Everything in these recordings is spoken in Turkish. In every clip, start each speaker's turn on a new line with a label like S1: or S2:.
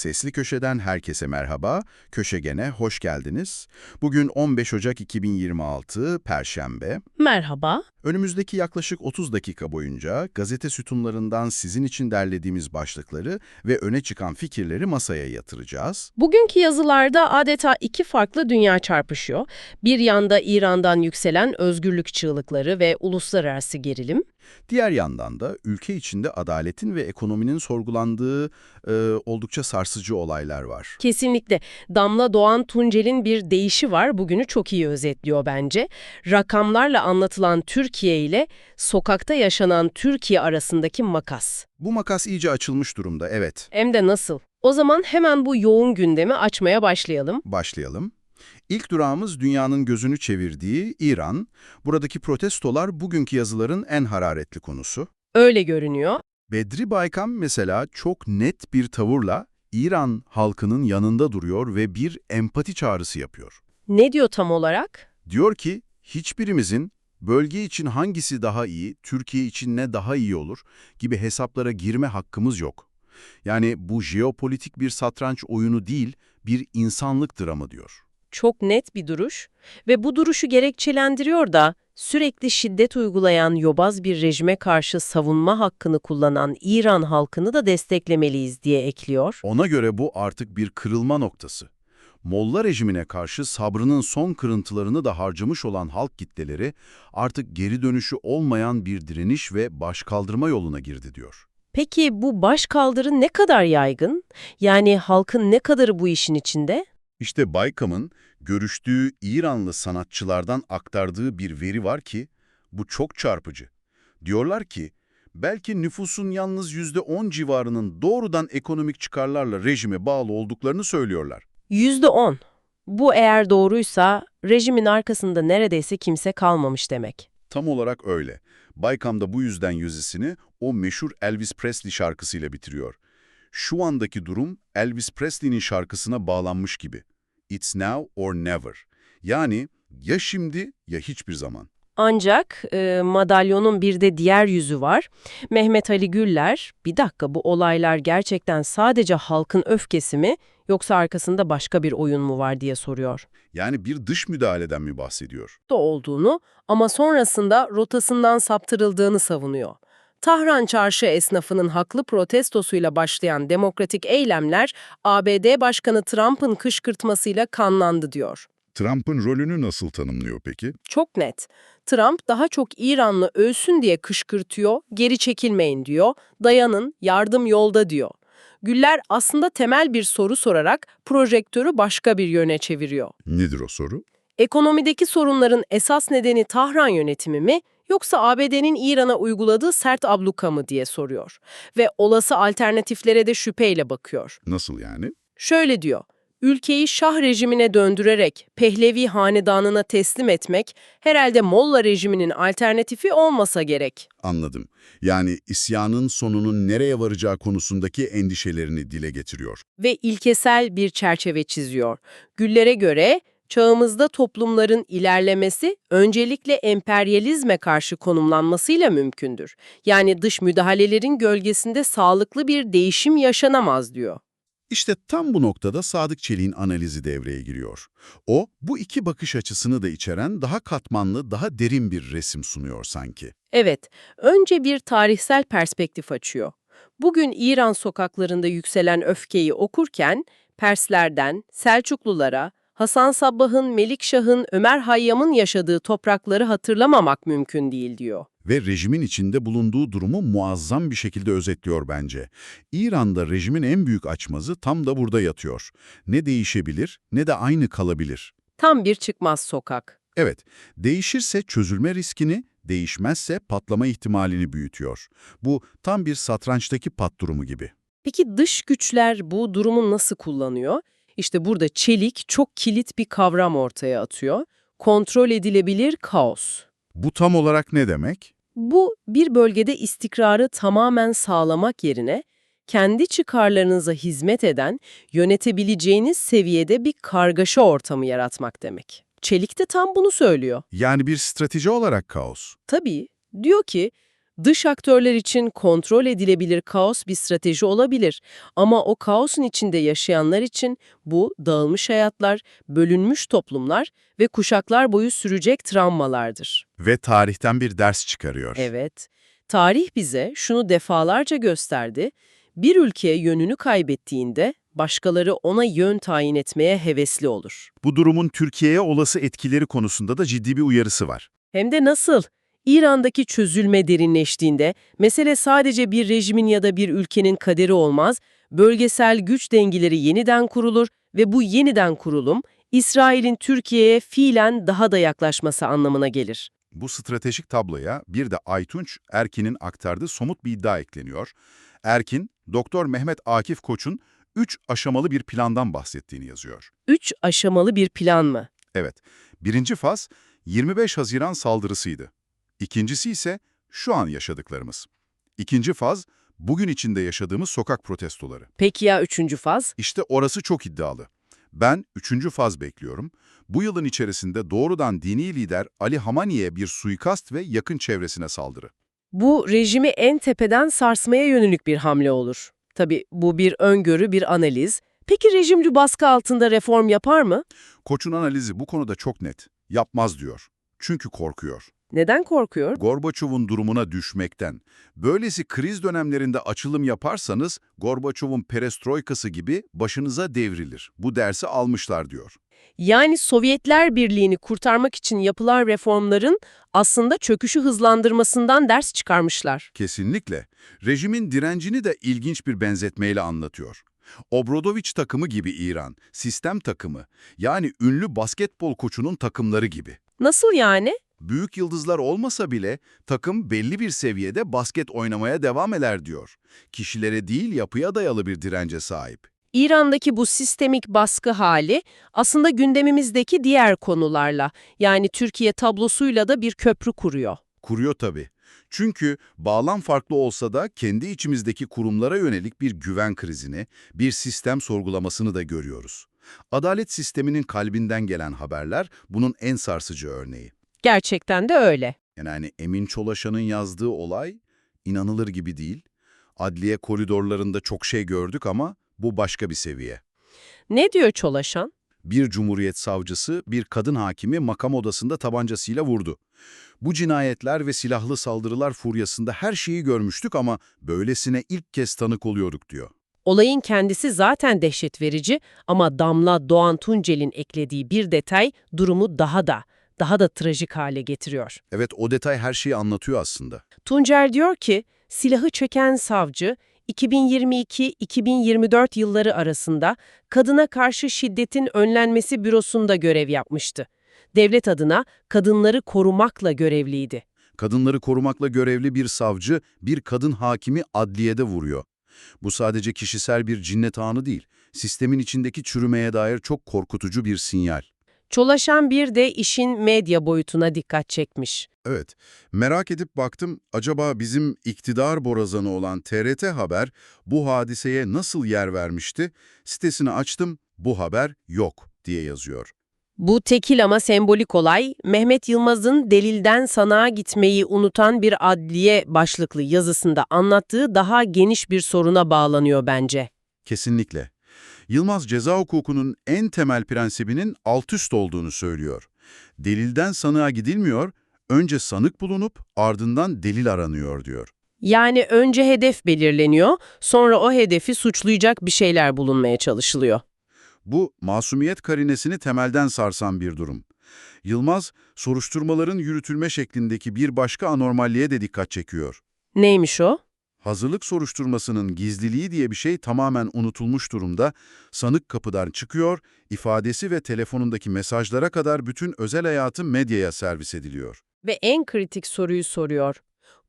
S1: Sesli Köşe'den herkese merhaba. Köşegen'e hoş geldiniz. Bugün 15 Ocak 2026, Perşembe.
S2: Merhaba.
S1: Önümüzdeki yaklaşık 30 dakika boyunca gazete sütunlarından sizin için derlediğimiz başlıkları ve öne çıkan fikirleri masaya yatıracağız.
S2: Bugünkü yazılarda adeta iki farklı dünya çarpışıyor. Bir yanda İran'dan yükselen özgürlük çığlıkları ve uluslararası gerilim.
S1: Diğer yandan da ülke içinde adaletin ve ekonominin sorgulandığı e, oldukça sarsıcı olaylar var.
S2: Kesinlikle Damla Doğan Tuncel'in bir deyişi var. Bugünü çok iyi özetliyor bence. Rakamlarla anlatılan Türkiye ile sokakta yaşanan Türkiye arasındaki makas.
S1: Bu makas iyice açılmış durumda, evet.
S2: Hem de nasıl? O zaman hemen bu yoğun gündemi açmaya başlayalım.
S1: Başlayalım. İlk durağımız dünyanın gözünü çevirdiği İran. Buradaki protestolar bugünkü yazıların en hararetli konusu.
S2: Öyle görünüyor.
S1: Bedri Baykam mesela çok net bir tavırla İran halkının yanında duruyor ve bir empati çağrısı yapıyor.
S2: Ne diyor tam olarak?
S1: Diyor ki hiçbirimizin bölge için hangisi daha iyi, Türkiye için ne daha iyi olur gibi hesaplara girme hakkımız yok. Yani bu jeopolitik bir satranç oyunu değil, bir insanlık dramı diyor.
S2: Çok net bir duruş ve bu duruşu gerekçelendiriyor da sürekli şiddet uygulayan yobaz bir rejime karşı savunma hakkını kullanan İran halkını da desteklemeliyiz diye ekliyor.
S1: Ona göre bu artık bir kırılma noktası. Molla rejimine karşı sabrının son kırıntılarını da harcamış olan halk kitleleri artık geri dönüşü olmayan bir direniş ve başkaldırma yoluna girdi diyor.
S2: Peki bu başkaldırı ne kadar yaygın? Yani halkın ne kadarı bu işin içinde?
S1: İşte Baykam'ın görüştüğü İranlı sanatçılardan aktardığı bir veri var ki bu çok çarpıcı. Diyorlar ki belki nüfusun yalnız %10 civarının doğrudan ekonomik çıkarlarla rejime bağlı olduklarını söylüyorlar.
S2: %10. Bu eğer doğruysa rejimin arkasında neredeyse kimse kalmamış demek.
S1: Tam olarak öyle. Baykam da bu yüzden yüzesini o meşhur Elvis Presley şarkısıyla bitiriyor. Şu andaki durum Elvis Presley'nin şarkısına bağlanmış gibi. It's now or never. Yani ya şimdi ya hiçbir zaman.
S2: Ancak e, madalyonun bir de diğer yüzü var. Mehmet Ali Güller, bir dakika bu olaylar gerçekten sadece halkın öfkesi mi yoksa arkasında başka bir oyun mu var diye soruyor.
S1: Yani bir dış müdahaleden mi bahsediyor?
S2: Da olduğunu ama sonrasında rotasından saptırıldığını savunuyor. Tahran çarşı esnafının haklı protestosuyla başlayan demokratik eylemler ABD Başkanı Trump'ın kışkırtmasıyla kanlandı diyor.
S1: Trump'ın rolünü nasıl tanımlıyor peki?
S2: Çok net. Trump daha çok İranlı ölsün diye kışkırtıyor, geri çekilmeyin diyor, dayanın, yardım yolda diyor. Güller aslında temel bir soru sorarak projektörü başka bir yöne çeviriyor.
S1: Nedir o soru?
S2: Ekonomideki sorunların esas nedeni Tahran yönetimi mi yoksa ABD'nin İran'a uyguladığı sert abluka mı diye soruyor. Ve olası alternatiflere de şüpheyle bakıyor.
S1: Nasıl yani?
S2: Şöyle diyor, ülkeyi Şah rejimine döndürerek Pehlevi hanedanına teslim etmek herhalde Molla rejiminin alternatifi olmasa gerek.
S1: Anladım. Yani isyanın sonunun nereye varacağı konusundaki endişelerini dile getiriyor.
S2: Ve ilkesel bir çerçeve çiziyor. Güllere göre çağımızda toplumların ilerlemesi öncelikle emperyalizme karşı konumlanmasıyla mümkündür. Yani dış müdahalelerin gölgesinde sağlıklı bir değişim yaşanamaz diyor.
S1: İşte tam bu noktada Sadık Çelik'in analizi devreye giriyor. O, bu iki bakış açısını da içeren daha katmanlı, daha derin bir resim sunuyor sanki.
S2: Evet, önce bir tarihsel perspektif açıyor. Bugün İran sokaklarında yükselen öfkeyi okurken Perslerden Selçuklulara, Hasan Sabbah'ın, Melikşah'ın, Ömer Hayyam'ın yaşadığı toprakları hatırlamamak mümkün değil diyor.
S1: Ve rejimin içinde bulunduğu durumu muazzam bir şekilde özetliyor bence. İran'da rejimin en büyük açmazı tam da burada yatıyor. Ne değişebilir ne de aynı kalabilir.
S2: Tam bir çıkmaz sokak.
S1: Evet, değişirse çözülme riskini, değişmezse patlama ihtimalini büyütüyor. Bu tam bir satrançtaki pat durumu gibi.
S2: Peki dış güçler bu durumu nasıl kullanıyor? İşte burada çelik çok kilit bir kavram ortaya atıyor. Kontrol edilebilir kaos.
S1: Bu tam olarak ne demek?
S2: Bu bir bölgede istikrarı tamamen sağlamak yerine kendi çıkarlarınıza hizmet eden, yönetebileceğiniz seviyede bir kargaşa ortamı yaratmak demek. Çelik de tam bunu söylüyor.
S1: Yani bir strateji olarak kaos.
S2: Tabii, diyor ki, Dış aktörler için kontrol edilebilir kaos bir strateji olabilir ama o kaosun içinde yaşayanlar için bu dağılmış hayatlar, bölünmüş toplumlar ve kuşaklar boyu sürecek travmalardır.
S1: Ve tarihten bir ders çıkarıyor.
S2: Evet, tarih bize şunu defalarca gösterdi. Bir ülke yönünü kaybettiğinde başkaları ona yön tayin etmeye hevesli olur.
S1: Bu durumun Türkiye'ye olası etkileri konusunda da ciddi bir uyarısı var.
S2: Hem de nasıl? İran'daki çözülme derinleştiğinde mesele sadece bir rejimin ya da bir ülkenin kaderi olmaz, bölgesel güç dengeleri yeniden kurulur ve bu yeniden kurulum İsrail'in Türkiye'ye fiilen daha da yaklaşması anlamına gelir.
S1: Bu stratejik tabloya bir de Aytunç Erkin'in aktardığı somut bir iddia ekleniyor. Erkin, Doktor Mehmet Akif Koç'un 3 aşamalı bir plandan bahsettiğini yazıyor.
S2: Üç aşamalı bir plan mı?
S1: Evet, birinci faz 25 Haziran saldırısıydı. İkincisi ise şu an yaşadıklarımız. İkinci faz, bugün içinde yaşadığımız sokak protestoları.
S2: Peki ya üçüncü faz?
S1: İşte orası çok iddialı. Ben üçüncü faz bekliyorum. Bu yılın içerisinde doğrudan dini lider Ali Hamani'ye bir suikast ve yakın çevresine saldırı.
S2: Bu rejimi en tepeden sarsmaya yönelik bir hamle olur. Tabii bu bir öngörü, bir analiz. Peki rejimci baskı altında reform yapar mı?
S1: Koç'un analizi bu konuda çok net. Yapmaz diyor. Çünkü korkuyor.
S2: Neden korkuyor?
S1: Gorbaçov'un durumuna düşmekten. Böylesi kriz dönemlerinde açılım yaparsanız Gorbaçov'un perestroikası gibi başınıza devrilir. Bu dersi almışlar diyor.
S2: Yani Sovyetler Birliği'ni kurtarmak için yapılan reformların aslında çöküşü hızlandırmasından ders çıkarmışlar.
S1: Kesinlikle. Rejimin direncini de ilginç bir benzetmeyle anlatıyor. Obradoviç takımı gibi İran, sistem takımı, yani ünlü basketbol koçunun takımları gibi.
S2: Nasıl yani?
S1: Büyük yıldızlar olmasa bile takım belli bir seviyede basket oynamaya devam eder diyor. Kişilere değil yapıya dayalı bir dirence sahip.
S2: İran'daki bu sistemik baskı hali aslında gündemimizdeki diğer konularla yani Türkiye tablosuyla da bir köprü kuruyor.
S1: Kuruyor tabii. Çünkü bağlam farklı olsa da kendi içimizdeki kurumlara yönelik bir güven krizini, bir sistem sorgulamasını da görüyoruz. Adalet sisteminin kalbinden gelen haberler bunun en sarsıcı örneği.
S2: Gerçekten de öyle.
S1: Yani Emin Çolaşan'ın yazdığı olay inanılır gibi değil. Adliye koridorlarında çok şey gördük ama bu başka bir seviye.
S2: Ne diyor Çolaşan?
S1: Bir cumhuriyet savcısı bir kadın hakimi makam odasında tabancasıyla vurdu. Bu cinayetler ve silahlı saldırılar furyasında her şeyi görmüştük ama böylesine ilk kez tanık oluyorduk diyor.
S2: Olayın kendisi zaten dehşet verici ama Damla Doğan Tuncel'in eklediği bir detay durumu daha da, daha da trajik hale getiriyor.
S1: Evet o detay her şeyi anlatıyor aslında.
S2: Tuncer diyor ki, silahı çeken savcı 2022-2024 yılları arasında kadına karşı şiddetin önlenmesi bürosunda görev yapmıştı. Devlet adına kadınları korumakla görevliydi.
S1: Kadınları korumakla görevli bir savcı, bir kadın hakimi adliyede vuruyor. Bu sadece kişisel bir cinnet anı değil, sistemin içindeki çürümeye dair çok korkutucu bir sinyal.
S2: Çolaşan bir de işin medya boyutuna dikkat çekmiş.
S1: Evet, merak edip baktım acaba bizim iktidar borazanı olan TRT Haber bu hadiseye nasıl yer vermişti? Sitesini açtım, bu haber yok diye yazıyor.
S2: Bu tekil ama sembolik olay, Mehmet Yılmaz'ın delilden sanağa gitmeyi unutan bir adliye başlıklı yazısında anlattığı daha geniş bir soruna bağlanıyor bence.
S1: Kesinlikle. Yılmaz ceza hukukunun en temel prensibinin alt üst olduğunu söylüyor. Delilden sanığa gidilmiyor, önce sanık bulunup ardından delil aranıyor diyor.
S2: Yani önce hedef belirleniyor, sonra o hedefi suçlayacak bir şeyler bulunmaya çalışılıyor.
S1: Bu masumiyet karinesini temelden sarsan bir durum. Yılmaz, soruşturmaların yürütülme şeklindeki bir başka anormalliğe de dikkat çekiyor.
S2: Neymiş o?
S1: Hazırlık soruşturmasının gizliliği diye bir şey tamamen unutulmuş durumda. Sanık kapıdan çıkıyor, ifadesi ve telefonundaki mesajlara kadar bütün özel hayatı medyaya servis ediliyor.
S2: Ve en kritik soruyu soruyor.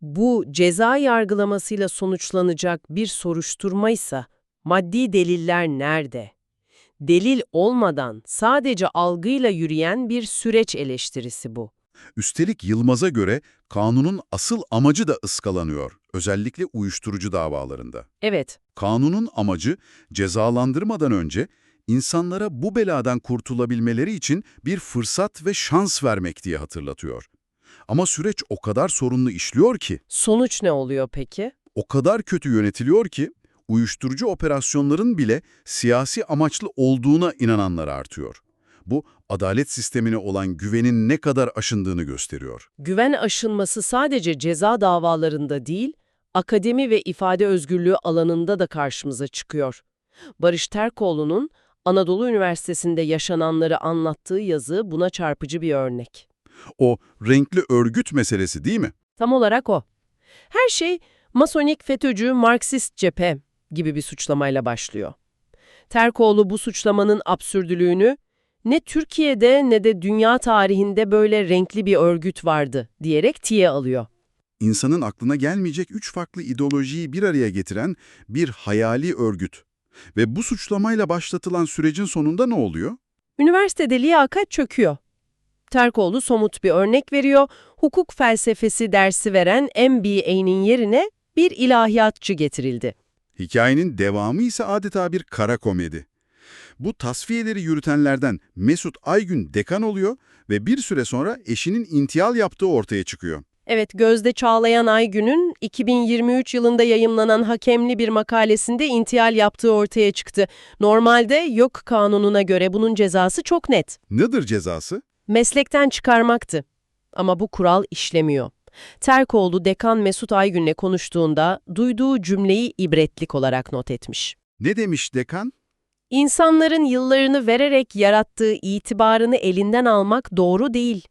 S2: Bu ceza yargılamasıyla sonuçlanacak bir soruşturmaysa maddi deliller nerede? Delil olmadan sadece algıyla yürüyen bir süreç eleştirisi bu.
S1: Üstelik Yılmaz'a göre kanunun asıl amacı da ıskalanıyor, özellikle uyuşturucu davalarında.
S2: Evet,
S1: Kanunun amacı cezalandırmadan önce insanlara bu beladan kurtulabilmeleri için bir fırsat ve şans vermek diye hatırlatıyor. Ama süreç o kadar sorunlu işliyor ki,
S2: Sonuç ne oluyor peki?
S1: o kadar kötü yönetiliyor ki, uyuşturucu operasyonların bile siyasi amaçlı olduğuna inananlar artıyor. Bu, adalet sistemine olan güvenin ne kadar aşındığını gösteriyor.
S2: Güven aşınması sadece ceza davalarında değil, akademi ve ifade özgürlüğü alanında da karşımıza çıkıyor. Barış Terkoğlu'nun Anadolu Üniversitesi'nde yaşananları anlattığı yazı buna çarpıcı bir örnek.
S1: O renkli örgüt meselesi değil mi?
S2: Tam olarak o. Her şey Masonik FETÖ'cü Marksist cephe gibi bir suçlamayla başlıyor. Terkoğlu bu suçlamanın absürdülüğünü ne Türkiye'de ne de dünya tarihinde böyle renkli bir örgüt vardı diyerek tiye alıyor.
S1: İnsanın aklına gelmeyecek üç farklı ideolojiyi bir araya getiren bir hayali örgüt. Ve bu suçlamayla başlatılan sürecin sonunda ne oluyor?
S2: Üniversitede liyakat çöküyor. Terkoğlu somut bir örnek veriyor. Hukuk felsefesi dersi veren MBA'nin yerine bir ilahiyatçı getirildi.
S1: Hikayenin devamı ise adeta bir kara komedi. Bu tasfiyeleri yürütenlerden Mesut Aygün dekan oluyor ve bir süre sonra eşinin intihal yaptığı ortaya çıkıyor.
S2: Evet, Gözde Çağlayan Aygün'ün 2023 yılında yayımlanan hakemli bir makalesinde intihal yaptığı ortaya çıktı. Normalde yok kanununa göre bunun cezası çok net.
S1: Nedir cezası?
S2: Meslekten çıkarmaktı. Ama bu kural işlemiyor. Terkoğlu Dekan Mesut Aygün'le konuştuğunda duyduğu cümleyi ibretlik olarak not etmiş.
S1: Ne demiş dekan?
S2: İnsanların yıllarını vererek yarattığı itibarını elinden almak doğru değil.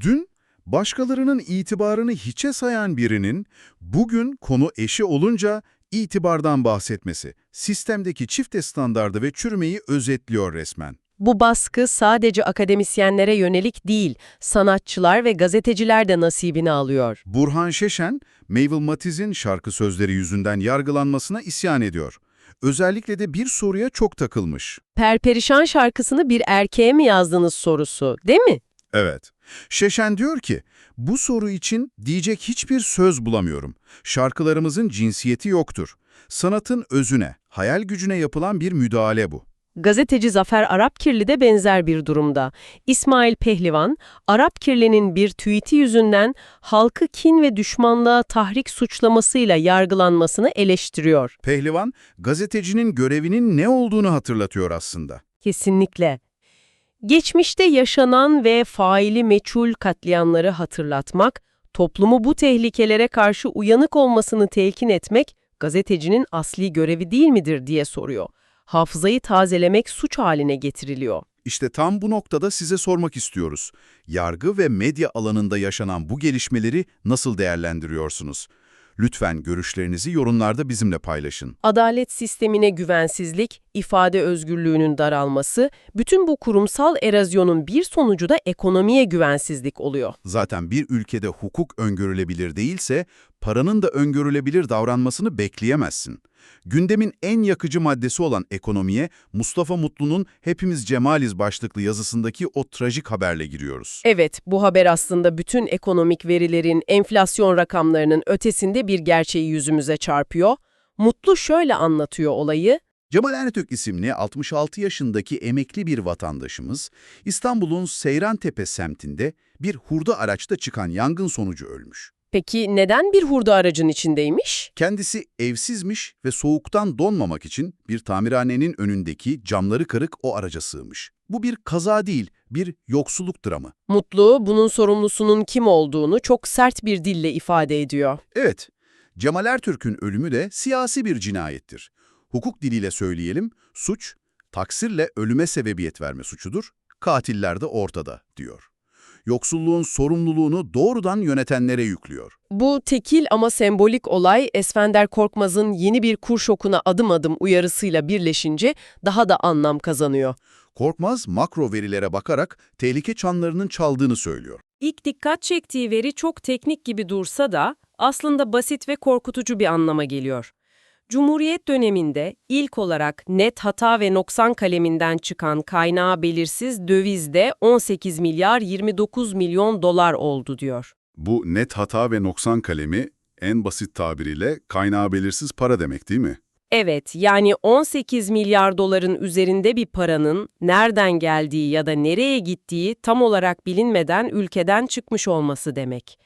S1: Dün başkalarının itibarını hiçe sayan birinin bugün konu eşi olunca itibardan bahsetmesi, sistemdeki çifte standardı ve çürümeyi özetliyor resmen.
S2: Bu baskı sadece akademisyenlere yönelik değil, sanatçılar ve gazeteciler de nasibini alıyor.
S1: Burhan Şeşen, Mabel Matiz'in şarkı sözleri yüzünden yargılanmasına isyan ediyor. Özellikle de bir soruya çok takılmış.
S2: Perperişan şarkısını bir erkeğe mi yazdınız sorusu, değil mi?
S1: Evet. Şeşen diyor ki, bu soru için diyecek hiçbir söz bulamıyorum. Şarkılarımızın cinsiyeti yoktur. Sanatın özüne, hayal gücüne yapılan bir müdahale bu.
S2: Gazeteci Zafer Arapkirli de benzer bir durumda. İsmail Pehlivan, Arapkirli'nin bir tweet'i yüzünden halkı kin ve düşmanlığa tahrik suçlamasıyla yargılanmasını eleştiriyor.
S1: Pehlivan, gazetecinin görevinin ne olduğunu hatırlatıyor aslında.
S2: Kesinlikle. Geçmişte yaşanan ve faili meçhul katliamları hatırlatmak, toplumu bu tehlikelere karşı uyanık olmasını telkin etmek, gazetecinin asli görevi değil midir diye soruyor. Hafızayı tazelemek suç haline getiriliyor.
S1: İşte tam bu noktada size sormak istiyoruz. Yargı ve medya alanında yaşanan bu gelişmeleri nasıl değerlendiriyorsunuz? Lütfen görüşlerinizi yorumlarda bizimle paylaşın.
S2: Adalet sistemine güvensizlik, ifade özgürlüğünün daralması, bütün bu kurumsal erozyonun bir sonucu da ekonomiye güvensizlik oluyor.
S1: Zaten bir ülkede hukuk öngörülebilir değilse, paranın da öngörülebilir davranmasını bekleyemezsin. Gündemin en yakıcı maddesi olan ekonomiye, Mustafa Mutlu'nun Hepimiz Cemaliz başlıklı yazısındaki o trajik haberle giriyoruz.
S2: Evet, bu haber aslında bütün ekonomik verilerin, enflasyon rakamlarının ötesinde bir gerçeği yüzümüze çarpıyor. Mutlu şöyle anlatıyor olayı.
S1: Cemal Ertök isimli 66 yaşındaki emekli bir vatandaşımız, İstanbul'un Seyrantepe semtinde bir hurda araçta çıkan yangın sonucu ölmüş.
S2: Peki neden bir hurda aracın içindeymiş?
S1: Kendisi evsizmiş ve soğuktan donmamak için bir tamirhanenin önündeki camları kırık o araca sığmış. Bu bir kaza değil, bir yoksulluk dramı.
S2: Mutlu, bunun sorumlusunun kim olduğunu çok sert bir dille ifade ediyor.
S1: Evet, Cemal Ertürk'ün ölümü de siyasi bir cinayettir. Hukuk diliyle söyleyelim, suç, taksirle ölüme sebebiyet verme suçudur, katiller de ortada, diyor. Yoksulluğun sorumluluğunu doğrudan yönetenlere yüklüyor.
S2: Bu tekil ama sembolik olay Esfender Korkmaz'ın yeni bir kur şokuna adım adım uyarısıyla birleşince daha da anlam kazanıyor.
S1: Korkmaz, makro verilere bakarak tehlike çanlarının çaldığını söylüyor.
S2: İlk dikkat çektiği veri çok teknik gibi dursa da aslında basit ve korkutucu bir anlama geliyor. Cumhuriyet döneminde ilk olarak net hata ve noksan kaleminden çıkan kaynağı belirsiz dövizde 18 milyar 29 milyon dolar oldu diyor.
S1: Bu net hata ve noksan kalemi en basit tabiriyle kaynağı belirsiz para demek değil mi?
S2: Evet, yani 18 milyar doların üzerinde bir paranın nereden geldiği ya da nereye gittiği tam olarak bilinmeden ülkeden çıkmış olması demek.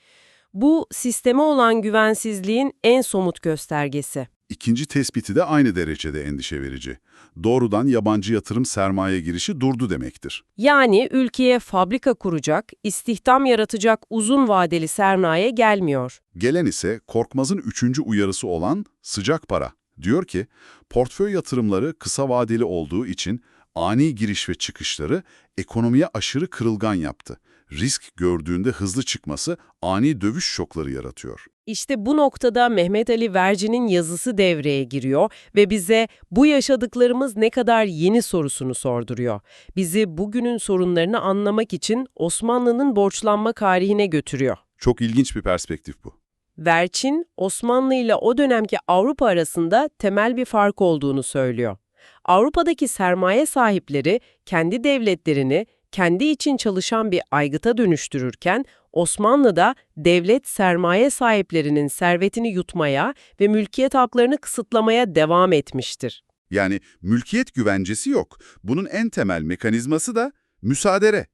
S2: Bu sisteme olan güvensizliğin en somut göstergesi.
S1: İkinci tespiti de aynı derecede endişe verici. Doğrudan yabancı yatırım sermaye girişi durdu demektir.
S2: Yani ülkeye fabrika kuracak, istihdam yaratacak uzun vadeli sermaye gelmiyor.
S1: Gelen ise Korkmaz'ın üçüncü uyarısı olan sıcak para. Diyor ki, portföy yatırımları kısa vadeli olduğu için ani giriş ve çıkışları ekonomiye aşırı kırılgan yaptı. Risk gördüğünde hızlı çıkması ani dövüş şokları yaratıyor.
S2: İşte bu noktada Mehmet Ali Verci'nin yazısı devreye giriyor ve bize bu yaşadıklarımız ne kadar yeni sorusunu sorduruyor. Bizi bugünün sorunlarını anlamak için Osmanlı'nın borçlanma tarihine götürüyor.
S1: Çok ilginç bir perspektif bu.
S2: Verçin, Osmanlı ile o dönemki Avrupa arasında temel bir fark olduğunu söylüyor. Avrupa'daki sermaye sahipleri kendi devletlerini kendi için çalışan bir aygıta dönüştürürken Osmanlı'da devlet sermaye sahiplerinin servetini yutmaya ve mülkiyet haklarını kısıtlamaya devam etmiştir.
S1: Yani mülkiyet güvencesi yok. Bunun en temel mekanizması da müsaadere.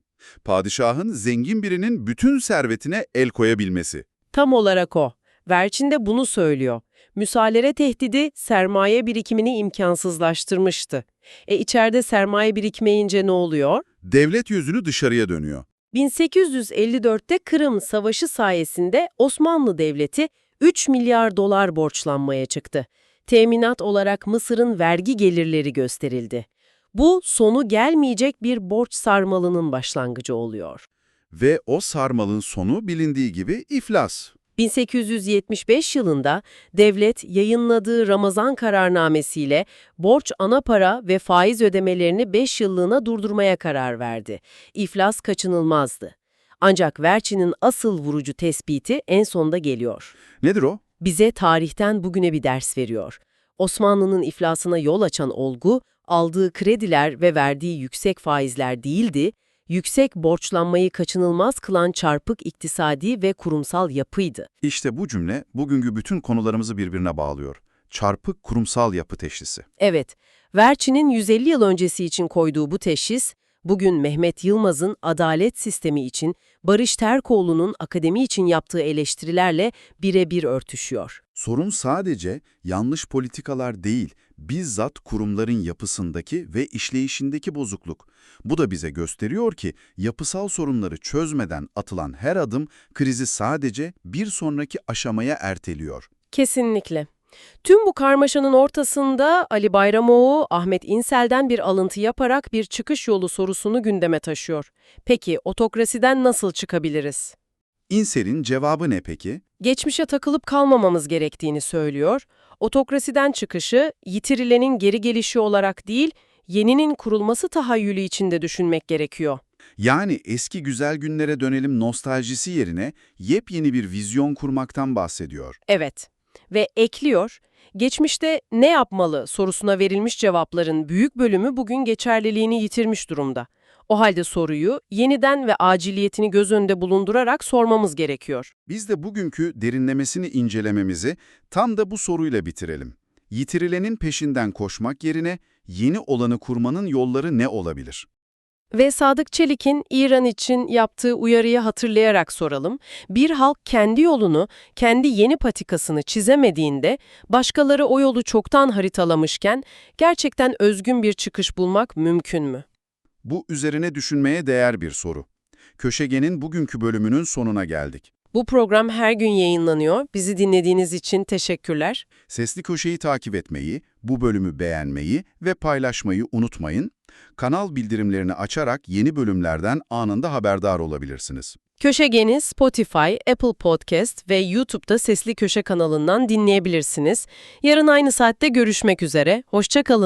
S1: Padişahın zengin birinin bütün servetine el koyabilmesi.
S2: Tam olarak o. Verçin de bunu söylüyor. Müsalere tehdidi sermaye birikimini imkansızlaştırmıştı. E içeride sermaye birikmeyince ne oluyor?
S1: Devlet yüzünü dışarıya dönüyor.
S2: 1854'te Kırım Savaşı sayesinde Osmanlı Devleti 3 milyar dolar borçlanmaya çıktı. Teminat olarak Mısır'ın vergi gelirleri gösterildi. Bu sonu gelmeyecek bir borç sarmalının başlangıcı oluyor.
S1: Ve o sarmalın sonu bilindiği gibi iflas.
S2: 1875 yılında devlet yayınladığı Ramazan kararnamesiyle borç ana para ve faiz ödemelerini 5 yıllığına durdurmaya karar verdi. İflas kaçınılmazdı. Ancak Verçin'in asıl vurucu tespiti en sonda geliyor.
S1: Nedir o?
S2: Bize tarihten bugüne bir ders veriyor. Osmanlı'nın iflasına yol açan olgu, aldığı krediler ve verdiği yüksek faizler değildi, yüksek borçlanmayı kaçınılmaz kılan çarpık iktisadi ve kurumsal yapıydı.
S1: İşte bu cümle bugünkü bütün konularımızı birbirine bağlıyor. Çarpık kurumsal yapı teşhisi.
S2: Evet, Verçin'in 150 yıl öncesi için koyduğu bu teşhis, bugün Mehmet Yılmaz'ın adalet sistemi için, Barış Terkoğlu'nun akademi için yaptığı eleştirilerle birebir örtüşüyor.
S1: Sorun sadece yanlış politikalar değil, bizzat kurumların yapısındaki ve işleyişindeki bozukluk. Bu da bize gösteriyor ki yapısal sorunları çözmeden atılan her adım krizi sadece bir sonraki aşamaya erteliyor.
S2: Kesinlikle. Tüm bu karmaşanın ortasında Ali Bayramoğlu, Ahmet İnsel'den bir alıntı yaparak bir çıkış yolu sorusunu gündeme taşıyor. Peki otokrasiden nasıl çıkabiliriz?
S1: İnsel'in cevabı ne peki?
S2: Geçmişe takılıp kalmamamız gerektiğini söylüyor. Otokrasiden çıkışı yitirilenin geri gelişi olarak değil, yeninin kurulması tahayyülü içinde düşünmek gerekiyor.
S1: Yani eski güzel günlere dönelim nostaljisi yerine yepyeni bir vizyon kurmaktan bahsediyor.
S2: Evet. Ve ekliyor, geçmişte ne yapmalı sorusuna verilmiş cevapların büyük bölümü bugün geçerliliğini yitirmiş durumda. O halde soruyu yeniden ve aciliyetini göz önünde bulundurarak sormamız gerekiyor.
S1: Biz de bugünkü derinlemesini incelememizi tam da bu soruyla bitirelim. Yitirilenin peşinden koşmak yerine yeni olanı kurmanın yolları ne olabilir?
S2: Ve Sadık Çelik'in İran için yaptığı uyarıyı hatırlayarak soralım. Bir halk kendi yolunu, kendi yeni patikasını çizemediğinde, başkaları o yolu çoktan haritalamışken gerçekten özgün bir çıkış bulmak mümkün mü?
S1: Bu üzerine düşünmeye değer bir soru. Köşegenin bugünkü bölümünün sonuna geldik.
S2: Bu program her gün yayınlanıyor. Bizi dinlediğiniz için teşekkürler.
S1: Sesli Köşe'yi takip etmeyi, bu bölümü beğenmeyi ve paylaşmayı unutmayın. Kanal bildirimlerini açarak yeni bölümlerden anında haberdar olabilirsiniz.
S2: Köşegeni Spotify, Apple Podcast ve YouTube'da Sesli Köşe kanalından dinleyebilirsiniz. Yarın aynı saatte görüşmek üzere. Hoşça kalın.